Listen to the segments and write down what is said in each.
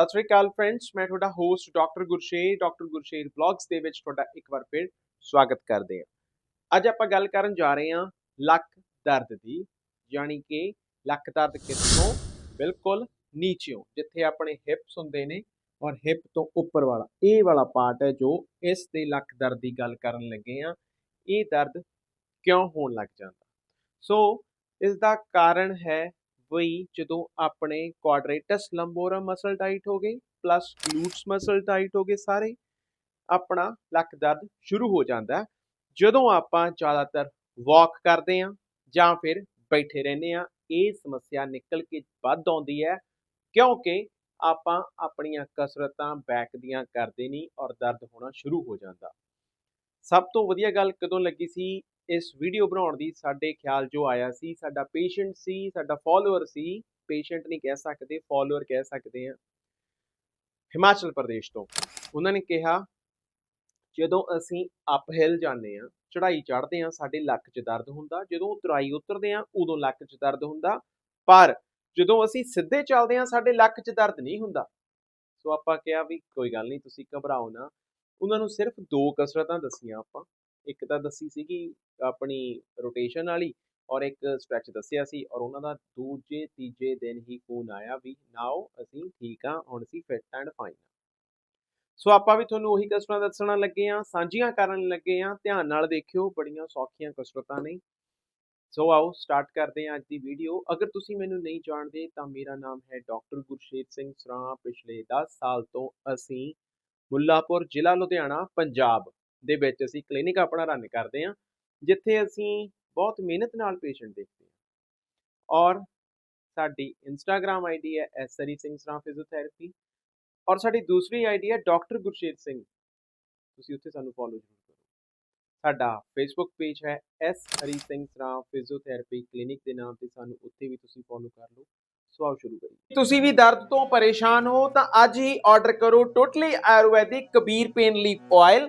ਸਤਿ ਸ੍ਰੀ ਅਕਾਲ friends ਮੈਂ ਤੁਹਾਡਾ host doctor Gursher doctor Gursher vlogs ਦੇ ਵਿੱਚ ਤੁਹਾਡਾ ਇੱਕ ਵਾਰ ਫਿਰ ਸਵਾਗਤ ਕਰਦੇ ਹਾਂ। ਅੱਜ ਆਪਾਂ ਗੱਲ ਕਰਨ ਜਾ ਰਹੇ ਹਾਂ ਲੱਕ ਦਰਦ ਦੀ, ਯਾਨੀ ਕਿ ਲੱਕ ਦਰਦ ਕਿੱਥੋਂ? ਬਿਲਕੁਲ ਨੀਚਿਓਂ, ਜਿੱਥੇ ਆਪਣੇ ਹਿਪਸ ਹੁੰਦੇ ਨੇ ਔਰ ਹਿਪ ਤੋਂ ਉੱਪਰ ਵਾਲਾ। ਇਹ ਵਾਲਾ ਪਾਰਟ ਹੈ ਜੋ ਇਸ ਦੇ ਲੱਕ ਦਰਦ ਦੀ ਗੱਲ ਕਰਨ ਲੱਗੇ ਆ ਇਹ ਦਰਦ ਕਿਉਂ ਹੋਣ ਲੱਗ ਜਾਂਦਾ? ਸੋ ਇਸ ਦਾ ਕਾਰਨ ਹੈ ਵਈ ਜਦੋਂ ਆਪਣੇ ਕੁਆਡਰੇਟਸ ਲੰਬੋਰਮ ਮਸਲ ਟਾਈਟ ਹੋ ਗਈ ਪਲੱਸ ਗਲੂਟਸ ਮਸਲ ਟਾਈਟ ਹੋ ਗਏ ਸਾਰੇ, ਆਪਣਾ ਲੱਕ ਦਰਦ ਸ਼ੁਰੂ ਹੋ ਜਾਂਦਾ ਜਦੋਂ ਆਪਾਂ ਜ਼ਿਆਦਾਤਰ ਵਾਕ ਕਰਦੇ ਹਾਂ ਜਾਂ ਫਿਰ ਬੈਠੇ ਰਹਿੰਦੇ ਹਾਂ, ਇਹ ਸਮੱਸਿਆ ਨਿਕਲ ਕੇ ਵੱਧ ਆਉਂਦੀ ਹੈ, ਕਿਉਂਕਿ ਆਪਾਂ ਆਪਣੀਆਂ ਕਸਰਤਾਂ ਬੈਕ ਦੀਆਂ ਕਰਦੇ ਨਹੀਂ ਔਰ ਦਰਦ ਹੋਣਾ ਸ਼ੁਰੂ ਹੋ ਜਾਂਦਾ। ਸਭ ਤੋਂ ਵਧੀਆ ਗੱਲ ਕਦੋਂ ਲੱਗੀ ਸੀ? ਇਸ ਵੀਡੀਓ ਬਣਾਉਣ ਦੀ ਸਾਡੇ ਖਿਆਲ ਜੋ ਆਇਆ ਸੀ, ਸਾਡਾ ਪੇਸ਼ੈਂਟ ਸੀ, ਸਾਡਾ ਫਾਲੋਅਰ ਸੀ ਪੇਸ਼ੈਂਟ ਨਹੀਂ ਕਹਿ ਸਕਦੇ ਫਾਲੋਅਰ ਕਹਿ ਸਕਦੇ ਆ ਹਿਮਾਚਲ ਪ੍ਰਦੇਸ਼ ਤੋਂ। ਉਹਨਾਂ ਨੇ ਕਿਹਾ, ਜਦੋਂ ਅਸੀਂ ਅਪਹਿਲ ਜਾਂਦੇ ਆ ਚੜ੍ਹਾਈ ਚੜ੍ਹਦੇ ਆ ਸਾਡੇ ਲੱਕ 'ਚ ਦਰਦ ਹੁੰਦਾ, ਜਦੋਂ ਉਤਰਾਈ ਉਤਰਦੇ ਆ ਉਦੋਂ ਲੱਕ 'ਚ ਦਰਦ ਹੁੰਦਾ। ਪਰ ਜਦੋਂ ਅਸੀਂ ਸਿੱਧੇ ਚੱਲਦੇ ਆ ਸਾਡੇ ਲੱਕ 'ਚ ਦਰਦ ਨਹੀਂ ਹੁੰਦਾ। ਸੋ ਆਪਾਂ ਕਿਹਾ ਵੀ ਕੋਈ ਗੱਲ ਨਹੀਂ, ਤੁਸੀਂ ਘਬਰਾਓ ਨਾ। ਉਹਨਾਂ ਨੂੰ ਸਿਰਫ ਦੋ ਕਸਰਤਾਂ ਦੱਸੀਆਂ ਆਪਾਂ। ਇੱਕ ਤਾਂ ਦੱਸੀ ਸੀਗੀ ਆਪਣੀ ਰੋਟੇਸ਼ਨ ਵਾਲੀ ਔਰ ਇੱਕ ਸਟ੍ਰੈਚ ਦੱਸਿਆ ਸੀ ਔਰ ਉਹਨਾਂ ਦਾ ਦੂਜੇ ਤੀਜੇ ਦਿਨ ਹੀ ਫੋਨ ਆਇਆ ਵੀ ਨਾਓ ਅਸੀਂ ਠੀਕ ਆ ਹੁਣ ਅਸੀਂ ਫਿਟ ਐਂਡ ਫਾਈਨ ਸੋ ਆਪਾਂ ਵੀ ਤੁਹਾਨੂੰ ਉਹੀ ਕਸਰਤਾਂ ਦੱਸਣ ਲੱਗੇ ਆ ਸਾਂਝੀਆਂ ਕਰਨ ਲੱਗੇ ਆ ਧਿਆਨ ਨਾਲ ਦੇਖਿਓ, ਬੜੀਆਂ ਸੌਖੀਆਂ ਕਸਰਤਾਂ ਨੇ। ਸੋ ਆਓ ਸਟਾਰਟ ਕਰਦੇ ਹਾਂ ਅੱਜ ਦੀ ਵੀਡੀਓ ਅਗਰ ਤੁਸੀਂ ਮੈਨੂੰ ਨਹੀਂ ਜਾਣਦੇ ਤਾਂ ਮੇਰਾ ਨਾਮ ਹੈ ਡਾਕਟਰ ਗੁਰਸ਼ੇਤ ਸਿੰਘ ਸਰਾਂ। ਪਿਛਲੇ 10 ਸਾਲ ਤੋਂ ਅਸੀਂ ਮੁੱਲਾਪੁਰ ਜ਼ਿਲ੍ਹਾ ਲੁਧਿਆਣਾ, ਪੰਜਾਬ। ਦੇ ਵਿੱਚ ਅਸੀਂ ਕਲੀਨਿਕ ਆਪਣਾ ਰਨ ਕਰਦੇ ਹਾਂ, ਜਿੱਥੇ ਅਸੀਂ ਬਹੁਤ ਮਿਹਨਤ ਨਾਲ ਪੇਸ਼ੈਂਟ ਦੇਖਦੇ ਹਾਂ। ਔਰ ਸਾਡੀ ਇੰਸਟਾਗ੍ਰam ਆਈਡੀ ਹੈ ਐਸਰੀ ਸਿੰਘ ਸਰਾਂ ਫਿਜ਼ੀਓਥੈਰੇਪੀ ਔਰ ਸਾਡੀ ਦੂਸਰੀ ਆਈਡੀ ਹੈ ਡਾਕਟਰ ਗੁਰਸ਼ੇਰ ਸਿੰਘ। ਤੁਸੀਂ ਉੱਥੇ ਸਾਨੂੰ ਫੋਲੋ ਜ਼ਰੂਰ ਕਰੋ। ਸਾਡਾ ਫੇਸਬੁੱਕ ਪੇਜ ਹੈ S Hari Singh Sran physiotherapy clinic ਦੇ ਨਾਮ ਤੇ ਸਾਨੂੰ ਉੱਥੇ ਵੀ ਤੁਸੀਂ ਫੋਲੋ ਕਰ ਲਓ। ਸੋ ਆਓ ਸ਼ੁਰੂ ਕਰੀਏ। ਤੁਸੀਂ ਵੀ ਦਰਦ ਤੋਂ ਪਰੇਸ਼ਾਨ ਹੋ ਤਾਂ ਅੱਜ ਹੀ ਆਰਡਰ ਕਰੋ totally ayurvedic Kabir pain leaf oil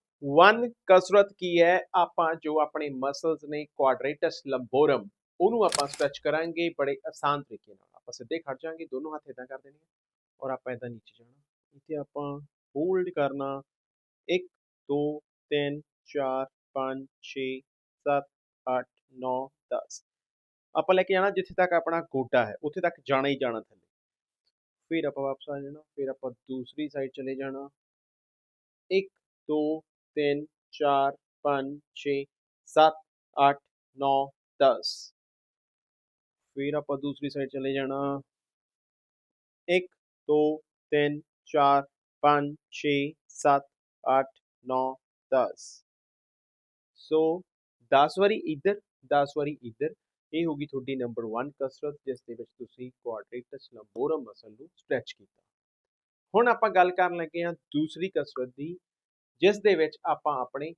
1 ਕਸਰਤ ਕੀ ਹੈ? ਆਪਾਂ ਜੋ ਆਪਣੇ ਮਸਲਸ ਨੇ ਕੁਆਡਰੇਟਸ ਲੰਬੋਰਮ ਉਹਨੂੰ ਆਪਾਂ ਸਟ੍ਰੈਚ ਕਰਾਂਗੇ ਬੜੇ ਆਸਾਨ ਤਰੀਕੇ ਨਾਲ। ਆਪਾਂ ਸਿੱਧੇ ਖੜ ਜਾਾਂਗੇ ਦੋਨੋਂ ਹੱਥ ਇਦਾਂ ਕਰ ਦੇਣੇ ਔਰ ਆਪਾਂ ਇਦਾਂ ਨੀਚੇ ਜਾਣਾ। ਇੱਥੇ ਆਪਾਂ ਹੋਲਡ ਕਰਨਾ। 1 2 3 4 5 6 7 8 9 10 ਆਪਾਂ ਲੈ ਕੇ ਜਾਣਾ ਜਿੱਥੇ ਤੱਕ ਆਪਣਾ ਗੋਡਾ ਹੈ, ਉੱਥੇ ਤੱਕ ਜਾਣਾ ਹੀ ਜਾਣਾ ਥੱਲੇ। ਫਿਰ ਆਪਾਂ ਵਾਪਸ ਆ ਜਾਣਾ। ਫਿਰ ਆਪਾਂ ਦੂਸਰੀ ਸਾਈਡ ਚਲੇ ਜਾਣਾ। 1 2 3 4 5 6 7 8 9 10 ਫਿਰ ਆਪਾਂ ਦੂਸਰੀ ਸਾਈਡ ਚਲੇ ਜਾਣਾ। 1 2 3 4 5 6 7 8 9 10 ਸੋ 10 ਵਾਰੀ ਇੱਧਰ 10 ਵਾਰੀ ਇੱਧਰ, ਇਹ ਹੋਗੀ ਤੁਹਾਡੀ ਨੰਬਰ 1 ਕਸਰਤ, ਜਿਸ ਦੇ ਵਿੱਚ ਤੁਸੀਂ ਕੁਆਡਰੇਟਸ ਲੰਬੋਰਮ ਮਸਲ ਨੂੰ ਸਟ੍ਰੈਚ ਕੀਤਾ। ਹੁਣ ਆਪਾਂ ਗੱਲ ਕਰਨ ਲੱਗੇ ਹਾਂ ਦੂਸਰੀ ਕਸਰਤ ਦੀ। ਜਿਸ ਦੇ ਵਿੱਚ ਆਪਾਂ ਆਪਣੇ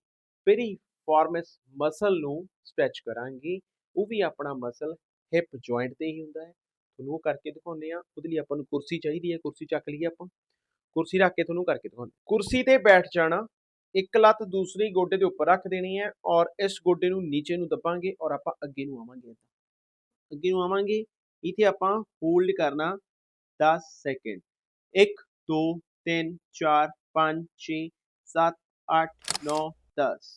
ਪੀਰੀਫਾਰਮਸ ਮਸਲ ਨੂੰ ਸਟ੍ਰੈਚ ਕਰਾਂਗੇ, ਉਹ ਵੀ ਆਪਣਾ ਮਸਲ ਹਿਪ ਜੁਆਇੰਟ ਤੇ ਹੀ ਹੁੰਦਾ ਹੈ। ਤੁਹਾਨੂੰ ਉਹ ਕਰਕੇ ਦਿਖਾਉਂਦੇ ਆ ਉਹਦੇ ਲਈ ਆਪਾਂ ਨੂੰ ਕੁਰਸੀ ਚਾਹੀਦੀ ਹੈ। ਕੁਰਸੀ ਚੱਕ ਲਈਏ ਆਪਾਂ। ਕੁਰਸੀ ਰੱਖ ਕੇ ਤੁਹਾਨੂੰ ਕਰਕੇ ਦਿਖਾਉਂਦੇ ਕੁਰਸੀ ਤੇ ਬੈਠ ਜਾਣਾ, ਇੱਕ ਲੱਤ ਦੂਸਰੀ ਗੋਡੇ ਦੇ ਉੱਪਰ ਰੱਖ ਦੇਣੀ ਹੈ ਔਰ ਇਸ ਗੋਡੇ ਨੂੰ ਨੀਚੇ ਨੂੰ ਦਬਾਂਗੇ ਔਰ ਆਪਾਂ ਅੱਗੇ ਨੂੰ ਆਵਾਂਗੇ ਏਦਾਂ ਅੱਗੇ ਨੂੰ ਆਵਾਂਗੇ। ਇੱਥੇ ਆਪਾਂ ਹੋਲਡ ਕਰਨਾ 10 ਸੈਕਿੰਡ। 1 2 3 4 5 6 7 8 9 10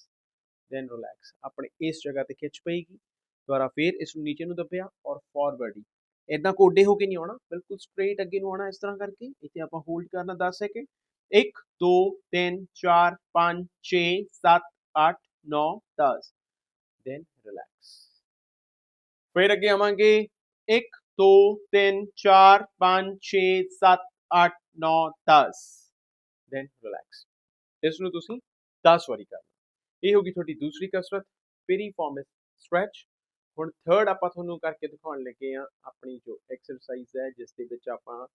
ਦੈਨ ਰਿਲੈਕਸ ਆਪਣੇ ਇਸ ਜਗ੍ਹਾ ਤੇ ਖਿੱਚ ਪਏਗੀ ਦੁਬਾਰਾ ਫੇਰ ਇਸ ਨੂੰ ਨੀਚੇ ਨੂੰ ਦੱਬਿਆ ਔਰ ਫਾਰਵਰਡ ਇਦਾਂ ਕੋਡੇ ਹੋ ਕੇ ਨਹੀਂ ਆਉਣਾ ਬਿਲਕੁਲ ਸਟ੍ਰੇਟ ਅੱਗੇ ਨੂੰ ਆਉਣਾ ਇਸ ਤਰ੍ਹਾਂ ਕਰਕੇ ਇੱਥੇ ਆਪਾਂ ਹੋਲਡ ਕਰਨਾ 10 ਸੈਕਿੰਡ 1 2 3 4 5 6 7 8 9 10 ਦੈਨ ਰਿਲੈਕਸ ਫਿਰ ਅੱਗੇ ਆਵਾਂਗੇ 1 2 3 4 5 6 7 8 9 10 ਦੈਨ ਰਿਲੈਕਸ ਇਸ ਨੂੰ ਤੁਸੀਂ 10 ਵਾਰੀ ਕਰਨਾ ਇਹ ਹੋਗੀ ਤੁਹਾਡੀ ਦੂਸਰੀ ਕਸਰਤ ਪੀਰੀਫਾਰਮਸ ਸਟ੍ਰੈਚ ਹੁਣ ਥਰਡ ਆਪਾਂ ਤੁਹਾਨੂੰ ਕਰਕੇ ਦਿਖਾਉਣ ਲੱਗੇ ਆ ਆਪਣੀ ਜੋ ਐਕਸਰਸਾਈਜ਼ ਹੈ, ਜਿਸ ਦੇ ਵਿੱਚ ਆਪਾਂ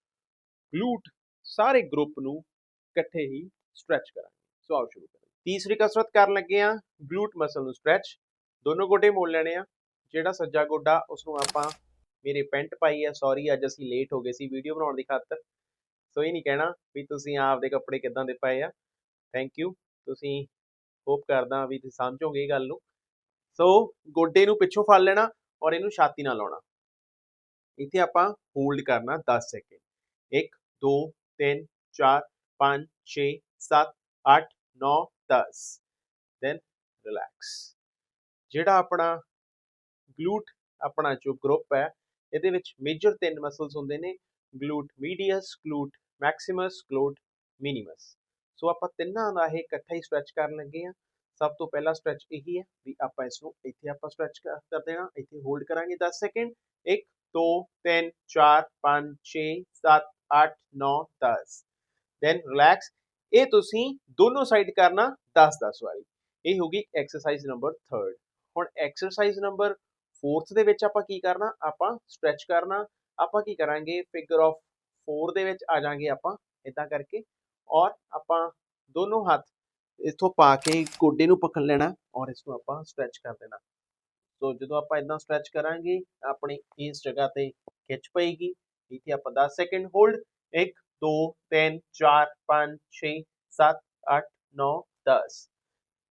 ਗਲੂਟ ਸਾਰੇ ਗਰੁੱਪ ਨੂੰ ਇਕੱਠੇ ਹੀ ਸਟ੍ਰੈਚ ਕਰਾਂਗੇ। ਸੋ ਆਓ ਸ਼ੁਰੂ ਕਰੀਏ। ਤੀਸਰੀ ਕਸਰਤ ਕਰਨ ਲੱਗੇ ਆ ਗਲੂਟ ਮਸਲ ਨੂੰ ਸਟ੍ਰੈਚ ਦੋਨੋਂ ਗੋਡੇ ਮੋੜ ਲੈਣੇ ਆ। ਜਿਹੜਾ ਸੱਜਾ ਗੋਡਾ ਉਸ ਨੂੰ ਆਪਾਂ ਮੇਰੇ ਪੈਂਟ ਪਾਈ ਹੈ। ਸੌਰੀ ਅੱਜ ਅਸੀਂ ਲੇਟ ਹੋ ਗਏ ਸੀ ਵੀਡੀਓ ਬਣਾਉਣ ਦੀ ਖਾਤਰ। ਸੋ ਇਹ ਨਹੀਂ ਕਹਿਣਾ ਵੀ ਤੁਸੀਂ ਆਪਦੇ ਕੱਪੜੇ ਕਿੱਦਾਂ ਦੇ ਪਾਏ ਆ। ਥੈਂਕ ਯੂ ਤੁਸੀਂ ਹੋਪ ਕਰਦਾ ਵੀ ਤੁਸੀਂ ਸਮਝੋਗੇ ਇਹ ਗੱਲ ਨੂੰ। ਸੋ ਗੋਡੇ ਨੂੰ ਪਿੱਛੋਂ ਫੜ ਲੈਣਾ ਔਰ ਇਹਨੂੰ ਛਾਤੀ ਨਾਲ ਲਾਉਣਾ। ਇੱਥੇ ਆਪਾਂ ਹੋਲਡ ਕਰਨਾ 10 ਸੈਕਿੰਡ 1 2 3 4 5 6 7 8 9 10 ਦੈਨ ਰਿਲੈਕਸ ਜਿਹੜਾ ਆਪਣਾ ਗਲੂਟ ਆਪਣਾ ਜੋ ਗਰੁੱਪ ਹੈ, ਇਹਦੇ ਵਿੱਚ ਮੇਜਰ ਤਿੰਨ ਮਸਲਸ ਹੁੰਦੇ ਨੇ। ਗਲੂਟ ਮੀਡੀਅਸ ਗਲੂਟ ਮੈਕਸਿਮਸ ਗਲੂਟ ਮਿਨੀਮਸ ਸੋ ਆਪਾਂ ਤਿੰਨਾਂ ਦਾ ਇਹ ਇਕੱਠਾ ਹੀ ਸਟ੍ਰੈਚ ਕਰਨ ਲੱਗੇ ਆ ਸਭ ਤੋਂ ਪਹਿਲਾ ਸਟ੍ਰੈਚ ਇਹੀ ਹੈ ਵੀ ਆਪਾਂ ਇਸ ਨੂੰ ਇੱਥੇ ਆਪਾਂ ਸਟ੍ਰੈਚ ਕਰ ਦੇਣਾ, ਇੱਥੇ ਹੋਲਡ ਕਰਾਂਗੇ 10 ਸੈਕਿੰਡ 1 2 3 4 5 6 7 8 9 10 ਦੈਨ ਰਿਲੈਕਸ ਇਹ ਤੁਸੀਂ ਦੋਨੋਂ ਸਾਈਡ ਕਰਨਾ 10 10 ਵਾਰੀ ਇਹ ਹੋ ਗਈ ਐਕਸਰਸਾਈਜ਼ ਨੰਬਰ 3rd ਹੁਣ ਐਕਸਰਸਾਈਜ਼ ਨੰਬਰ 4th ਦੇ ਵਿੱਚ ਆਪਾਂ ਕੀ ਕਰਨਾ? ਆਪਾਂ ਸਟ੍ਰੈਚ ਕਰਨਾ। ਆਪਾਂ ਕੀ ਕਰਾਂਗੇ? ਫਿਗਰ ਆਫ 4 ਦੇ ਵਿੱਚ ਆ ਜਾਾਂਗੇ ਆਪਾਂ। ਇਦਾਂ ਕਰਕੇ ਔਰ ਆਪਾਂ ਦੋਨੋਂ ਹੱਥ ਇਥੋਂ ਪਾ ਕੇ ਗੋਡੇ ਨੂੰ ਪਕੜ ਲੈਣਾ ਔਰ ਇਸ ਨੂੰ ਆਪਾਂ ਸਟ੍ਰੈਚ ਕਰ ਦੇਣਾ। ਸੋ ਜਦੋਂ ਆਪਾਂ ਇਦਾਂ ਸਟ੍ਰੈਚ ਕਰਾਂਗੇ, ਆਪਣੀ ਇਸ ਜਗ੍ਹਾ ਤੇ ਖਿੱਚ ਪਏਗੀ। ਇੱਥੇ ਆਪਾਂ 10 ਸੈਕਿੰਡ ਹੋਲਡ 1 2 3 4 5 6 7 8 9 10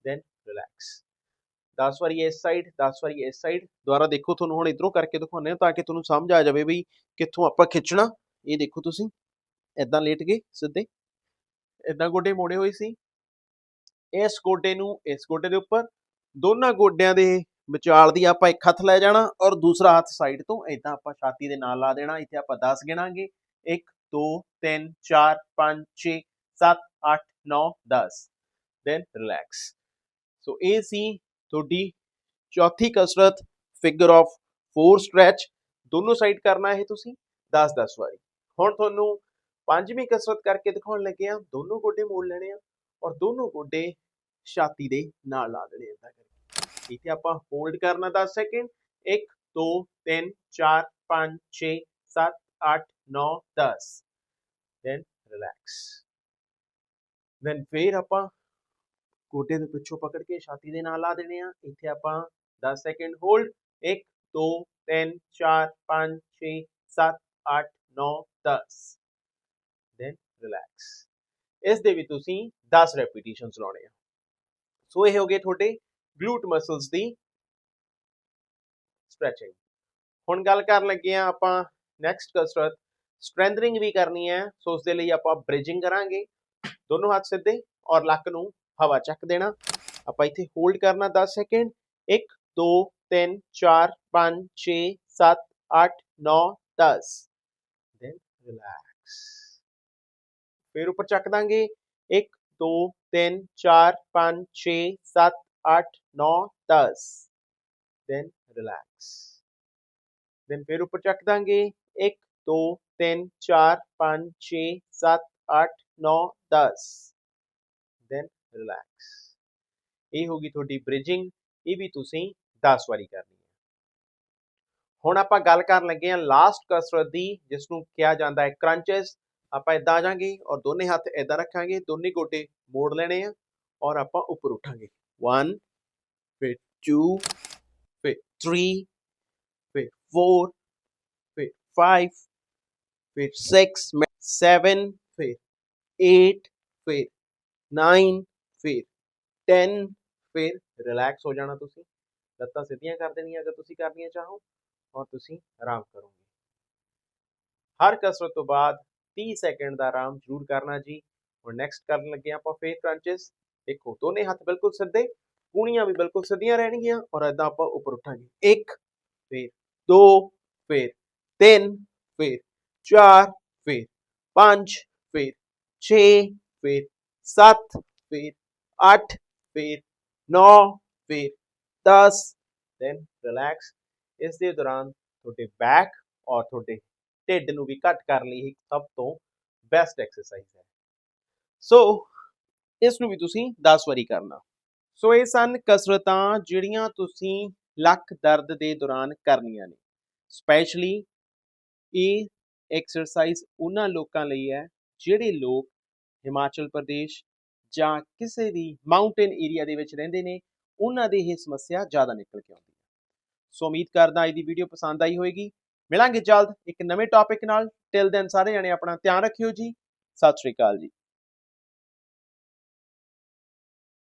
ਦੈਨ ਰਿਲੈਕਸ 10 ਵਾਰੀ ਇਸ ਸਾਈਡ 10 ਵਾਰੀ ਇਸ ਸਾਈਡ ਦੁਬਾਰਾ ਦੇਖੋ ਤੁਹਾਨੂੰ ਹੁਣ ਇਧਰੋਂ ਕਰਕੇ ਦਿਖਾਉਂਦੇ ਹਾਂ ਤਾਂ ਕਿ ਤੁਹਾਨੂੰ ਸਮਝ ਆ ਜਾਵੇ ਵੀ ਕਿੱਥੋਂ ਆਪਾਂ ਖਿੱਚਣਾ। ਇਹ ਦੇਖੋ ਤੁਸੀਂ ਇਦਾਂ ਲੇਟ ਗਏ ਸਿੱਧੇ। ਇਦਾਂ ਗੋਡੇ ਮੋੜੇ ਹੋਏ ਸੀ। ਇਸ ਗੋਡੇ ਨੂੰ, ਇਸ ਗੋਡੇ ਦੇ ਉੱਪਰ ਦੋਨਾਂ ਗੋਡਿਆਂ ਦੇ ਵਿਚਾਲ ਦੀ ਆਪਾਂ ਇੱਕ ਹੱਥ ਲੈ ਜਾਣਾ ਔਰ ਦੂਸਰਾ ਹੱਥ ਸਾਈਡ ਤੋਂ ਇਦਾਂ ਆਪਾਂ ਛਾਤੀ ਦੇ ਨਾਲ ਲਾ ਦੇਣਾ, ਇੱਥੇ ਆਪਾਂ 10 ਗਿਣਾਂਗੇ। 1 2 3 4 5 6 7 8 9 10 ਦੈਨ ਰਿਲੈਕਸ ਸੋ ਇਹ ਸੀ ਤੁਹਾਡੀ ਚੌਥੀ ਕਸਰਤ ਫਿਗਰ ਆਫ 4 ਸਟ੍ਰੈਚ ਦੋਨੋਂ ਸਾਈਡ ਕਰਨਾ ਹੈ ਤੁਸੀਂ? 10 10 ਵਾਰੀ। ਹੁਣ ਤੁਹਾਨੂੰ ਪੰਜਵੀਂ ਕਸਰਤ ਕਰਕੇ ਦਿਖਾਉਣ ਲੱਗੇ ਆ ਦੋਨੋਂ ਗੋਡੇ ਮੋੜ ਲੈਣੇ ਆ ਔਰ ਦੋਨੋਂ ਗੋਡੇ ਛਾਤੀ ਦੇ ਨਾਲ ਲਾ ਦੇਣੇ ਇਦਾਂ ਕਰਕੇ। ਇੱਥੇ ਆਪਾਂ ਹੋਲਡ ਕਰਨਾ 10 ਸੈਕਿੰਡ 1 2 3 4 5 6 7 8 9 10 ਦੈਨ ਰਿਲੈਕਸ ਦੈਨ ਫੇਰ ਆਪਾਂ ਗੋਡੇ ਦੇ ਪਿੱਛੋਂ ਪਕੜ ਕੇ ਛਾਤੀ ਦੇ ਨਾਲ ਲਾ ਦੇਣੇ ਆ। ਇੱਥੇ ਆਪਾਂ 10 ਸੈਕਿੰਡ ਹੋਲਡ 1 2 3 4 5 6 7 8 9 10 ਦੈਨ ਰਿਲੈਕਸ ਇਸ ਦੇ ਵੀ ਤੁਸੀਂ 10 ਰੈਪੀਟੀਸ਼ਨਸ ਲਾਉਣੇ ਆ। ਸੋ ਇਹ ਹੋ ਗਏ ਤੁਹਾਡੇ ਗਲੂਟ ਮਸਲਸ ਦੀ ਸਟ੍ਰੈਚਿੰਗ ਹੁਣ ਗੱਲ ਕਰਨ ਲੱਗੇ ਆ ਆਪਾਂ ਨੈਕਸਟ ਕਸਰਤ ਸਟਰੈਂਥਨਿੰਗ ਵੀ ਕਰਨੀ ਹੈ। ਸੋ ਉਸ ਦੇ ਲਈ ਆਪਾਂ ਬ੍ਰਿਜਿੰਗ ਕਰਾਂਗੇ। ਦੋਨੋਂ ਹੱਥ ਸਿੱਧੇ ਔਰ ਲੱਕ ਨੂੰ ਹਵਾ ਚੱਕ ਦੇਣਾ। ਆਪਾਂ ਇੱਥੇ ਹੋਲਡ ਕਰਨਾ 10 ਸੈਕਿੰਡ 1 2 3 4 5 6 7 8 9 10 ਦੈਨ ਰਿਲੈਕਸ ਫਿਰ ਉੱਪਰ ਚੱਕ ਦਾਂਗੇ। 1 2 3 4 5 6 7 8 9 10 ਦੈਨ ਰਿਲੈਕਸ ਦੈਨ ਫਿਰ ਉੱਪਰ ਚੱਕ ਦਾਂਗੇ। 1 2 3 4 5 6 7 8 9 10 ਦੈਨ ਰਿਲੈਕਸ ਇਹ ਹੋਗੀ ਤੁਹਾਡੀ ਬ੍ਰਿਜਿੰਗ ਇਹ ਵੀ ਤੁਸੀਂ 10 ਵਾਰੀ ਕਰਨੀ ਹੈ। ਹੁਣ ਆਪਾਂ ਗੱਲ ਕਰਨ ਲੱਗੇ ਹਾਂ ਲਾਸਟ ਕਸਰਤ ਦੀ ਜਿਸ ਨੂੰ ਕਿਹਾ ਜਾਂਦਾ ਹੈ ਕ੍ਰੰਚਸ ਆਪਾਂ ਇਦਾਂ ਆ ਜਾਾਂਗੇ ਔਰ ਦੋਨੇ ਹੱਥ ਇਦਾਂ ਰੱਖਾਂਗੇ, ਦੋਨੇ ਗੋਡੇ ਮੋੜ ਲੈਣੇ ਆ ਔਰ ਆਪਾਂ ਉੱਪਰ ਉਠਾਂਗੇ। 1 ਫਿਰ 2 ਫਿਰ 3 ਫਿਰ 4 ਫਿਰ 5 ਫਿਰ 6 7 ਫਿਰ 8 ਫਿਰ 9 ਫਿਰ 10 ਫਿਰ ਰਿਲੈਕਸ ਹੋ ਜਾਣਾ ਤੁਸੀਂ। ਲੱਤਾਂ ਸਿੱਧੀਆਂ ਕਰ ਦੇਣੀਆਂ ਅਗਰ ਤੁਸੀਂ ਕਰਨੀਆਂ ਚਾਹੋ ਔਰ ਤੁਸੀਂ ਆਰਾਮ ਕਰੋਗੇ। ਹਰ ਕਸਰਤ ਤੋਂ ਬਾਅਦ 30 ਸੈਕਿੰਡ ਦਾ ਆਰਾਮ ਜ਼ਰੂਰ ਕਰਨਾ ਜੀ। ਹੁਣ ਨੈਕਸਟ ਕਰਨ ਲੱਗੇ ਆਪਾਂ ਫੇਸ ਕ੍ਰੰਚਸ ਦੇਖੋ, ਦੋਨੇ ਹੱਥ ਬਿਲਕੁਲ ਸਿੱਧੇ, ਕੂਣੀਆਂ ਵੀ ਬਿਲਕੁਲ ਸਿੱਧੀਆਂ ਰਹਿਣਗੀਆਂ ਔਰ ਇਦਾਂ ਆਪਾਂ ਉੱਪਰ ਉਠਾਂਗੇ। 1 ਫਿਰ 2 ਫਿਰ 3 ਫਿਰ 4 ਫਿਰ 5 ਫਿਰ 6 ਫਿਰ 7 ਫਿਰ 8 ਫਿਰ 9 ਫਿਰ 10 ਦੈਨ ਰਿਲੈਕਸ ਇਸ ਦੇ ਦੌਰਾਨ ਤੁਹਾਡੇ ਬੈਕ ਔਰ ਤੁਹਾਡੇ ਢਿੱਡ ਨੂੰ ਵੀ ਘੱਟ ਕਰਨ ਲਈ ਇੱਕ ਸਭ ਤੋਂ ਬੈਸਟ ਐਕਸਰਸਾਈਜ਼ ਹੈ। ਸੋ ਇਸ ਨੂੰ ਵੀ ਤੁਸੀਂ 10 ਵਾਰੀ ਕਰਨਾ। ਸੋ ਇਹ ਸਨ ਕਸਰਤਾਂ ਜਿਹੜੀਆਂ ਤੁਸੀਂ ਲੱਕ ਦਰਦ ਦੇ ਦੌਰਾਨ ਕਰਨੀਆਂ ਨੇ। ਸਪੈਸ਼ਲੀ ਇਹ ਐਕਸਰਸਾਈਜ਼ ਉਹਨਾਂ ਲੋਕਾਂ ਲਈ ਹੈ ਜਿਹੜੇ ਲੋਕ ਹਿਮਾਚਲ ਪ੍ਰਦੇਸ਼ ਜਾਂ ਕਿਸੇ ਵੀ ਮਾਊਂਟੇਨ ਏਰੀਆ ਦੇ ਵਿੱਚ ਰਹਿੰਦੇ ਨੇ, ਉਹਨਾਂ ਦੀ ਇਹ ਸਮੱਸਿਆ ਜ਼ਿਆਦਾ ਨਿਕਲ ਕੇ ਆਉਂਦੀ ਹੈ। ਸੋ ਉਮੀਦ ਕਰਦਾ ਅੱਜ ਦੀ ਵੀਡੀਓ ਪਸੰਦ ਆਈ ਹੋਵੇਗੀ। ਮਿਲਾਂਗੇ ਜਲਦ ਇੱਕ ਨਵੇਂ ਟੌਪਿਕ ਨਾਲ। ਟਿਲ ਦੈਨ ਸਾਰੇ ਜਣੇ ਆਪਣਾ ਧਿਆਨ ਰੱਖਿਓ ਜੀ। ਸਤਿ ਸ਼੍ਰੀ ਅਕਾਲ ਜੀ।